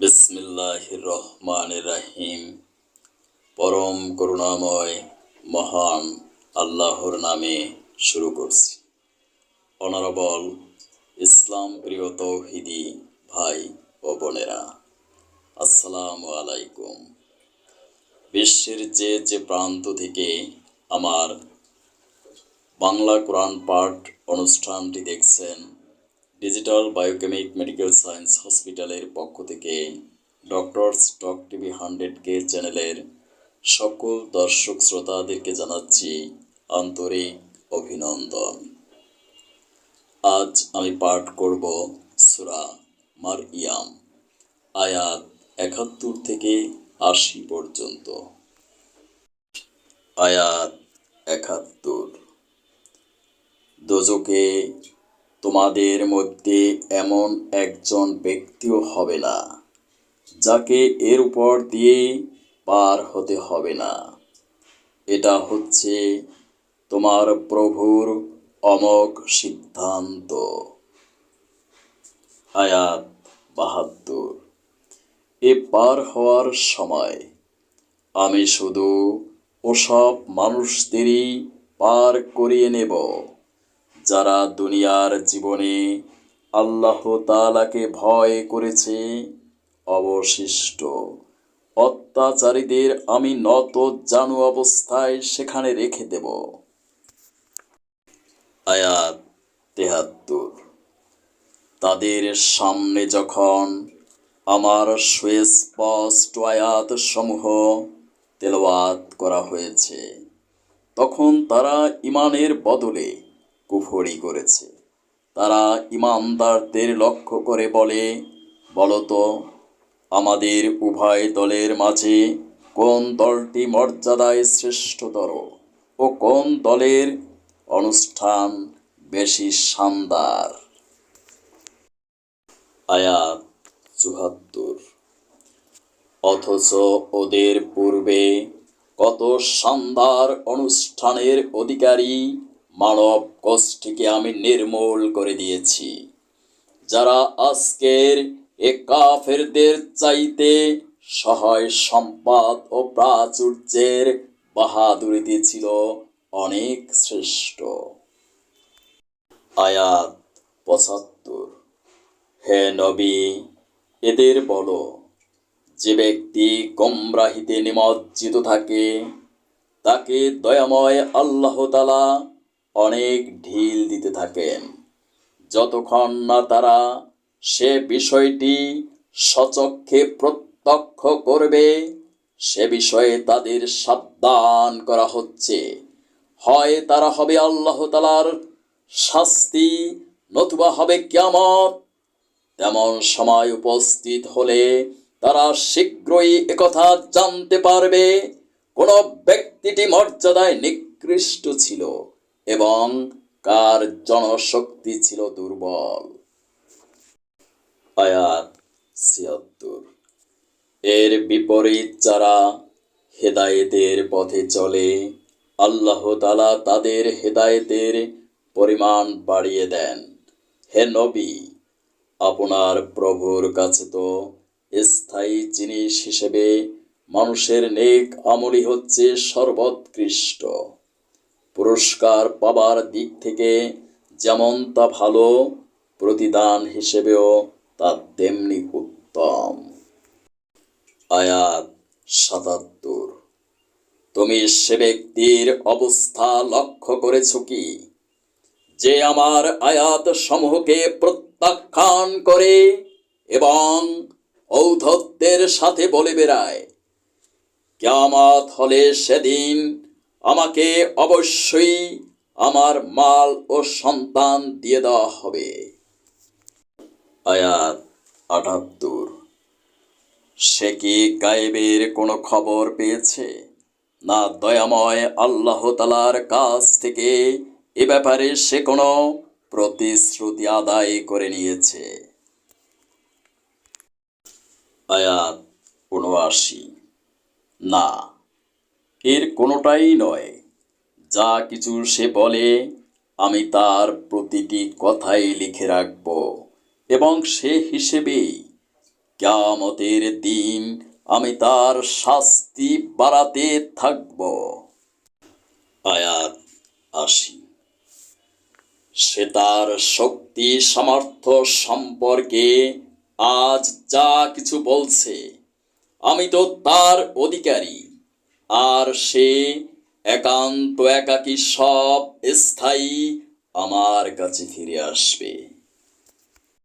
বিসমিল্লাহ রহমান রাহিম। পরম করুণাময়, মহান আল্লাহর নামে শুরু করছি। অনারবল, ইসলাম প্রিয় তৌহিদি ভাই ও বোনেরা, আসসালামু আলাইকুম। বিশ্বের যে যে প্রান্ত থেকে আমার বাংলা কোরআন পাঠ অনুষ্ঠানটি দেখছেন ডিজিটাল বায়োকেমিক মেডিকেল সায়েন্স হসপিটালের পক্ষ থেকে doctors talk TV hundred K চ্যানেলের সকল দর্শক শ্রোতাদেরকে জানাচ্ছি আন্তরিক অভিনন্দন। আজ আমি পাঠ করব সুরা মার ইয়াম আয়াত একাত্তর থেকে আশি পর্যন্ত। আয়াত একাত্তর। দোজকে তোমাদের মধ্যে এমন একজন ব্যক্তিও হবে না, যাকে এর উপর দিয়ে পার হতে হবে না। এটা হচ্ছে তোমার প্রভুর অমোঘ সিদ্ধান্ত। আয়াত বাহাত্তর। এ পার হওয়ার সময় আমি শুধু ওসব মানুষদেরই পার করিয়ে নেব। যারা দুনিয়ার জীবনে আল্লাহ তালাকে ভয় করেছে, অবশিষ্ট। অত্যাচারীদের আমি নত জানু অবস্থায় সেখানে রেখে দেব। আয়াত তেহাত্তর। তাদের সামনে যখন আমার সুস্পষ্ট আয়াত সমূহ তেলাওয়াত করা হয়েছে, তখন তারা ইমানের বদলে কুফরি করেছে। তারা ইমানদারদের লক্ষ্য করে বলে বলতো আমাদের উভয় দলের মাঝে কোন দলটি মর্যাদায় শ্রেষ্ঠতর ও কোন দলের অনুষ্ঠান বেশি শানদার? আয়াত চুহাত্তর। অথচ ওদের পূর্বে কত শানদার অনুষ্ঠানের অধিকারী মানব গোষ্ঠীকে আমি নির্মূল করে দিয়েছি। যারা আজকের এ কাফেরদের চাইতে সহায় সম্পদ ও প্রাচুর্যের বাহাদুরিতে ছিল অনেক শ্রেষ্ঠ। আয়াত পঁচাত্তর। হে নবী, এদের বলো, যে ব্যক্তি গমরাহিতে নিমজ্জিত থাকে, তাকে দয়াময় আল্লাহ তালা অনেক ঢিল দিতে থাকেন। যতক্ষণ না তারা সে বিষয়টি সচক্ষে প্রত্যক্ষ করবে, সে বিষয়ে তাদের সাবধান করা হচ্ছে। হয় তারা হবে আল্লাহ তালার শাস্তি, নতুবা হবে কেমন তেমন সময় উপস্থিত হলে তারা শীঘ্রই একথা জানতে পারবে। কোন ব্যক্তিটি মর্যাদায় নিকৃষ্ট ছিল। এবং কার জনশক্তি ছিল দুর্বল? আয়াত ছিয়াত্তর। এর বিপরীত যারা হেদায়েতের পথে চলে, আল্লাহ তালা তাদের হেদায়েতের পরিমাণ বাড়িয়ে দেন। হে নবী, আপনার প্রভুর কাছে তো স্থায়ী জিনিস হিসেবে মানুষের নেক আমলি হচ্ছে সর্বোৎকৃষ্ট। পুরস্কার পাবার দিক থেকে যেমন তা ভালো, প্রতিদান হিসেবেও তা তেমনি উত্তম। আয়াত সাতাত্তর। তুমি সে ব্যক্তির অবস্থা লক্ষ্য করেছ কি? যে আমার আয়াত সমূহকে প্রত্যাখ্যান করে এবং ঔদ্ধত্যের সাথে বলে বেড়ায়। কেয়ামত হলে সেদিন আমাকে অবশ্যই আমার মাল ও সন্তান দিয়ে দেওয়া হবে। আয়াত আটাত্তর। সে কি গায়েবের কোনো খবর পেয়েছে? না দয়াময় আল্লাহ তালার কাছ থেকে এ ব্যাপারে সে কোনো প্রতিশ্রুতি আদায় করে নিয়েছে। আয়াত উনআশি। না এর কোনোটাই নয়। যা কিছু সে বলে, আমি তার প্রতিটি কথাই লিখে রাখব এবং সে হিসেবেই কেয়ামতের দিন আমি তার শাস্তি বাড়াতে থাকব। আয়াত আসি সে তার শক্তি, সামর্থ্য সম্পর্কে আজ যা কিছু বলছে, আমি তো তার অধিকারী। আর সে একান্ত একাকী সব স্থায়ী আমার কাছে ফিরে আসবে।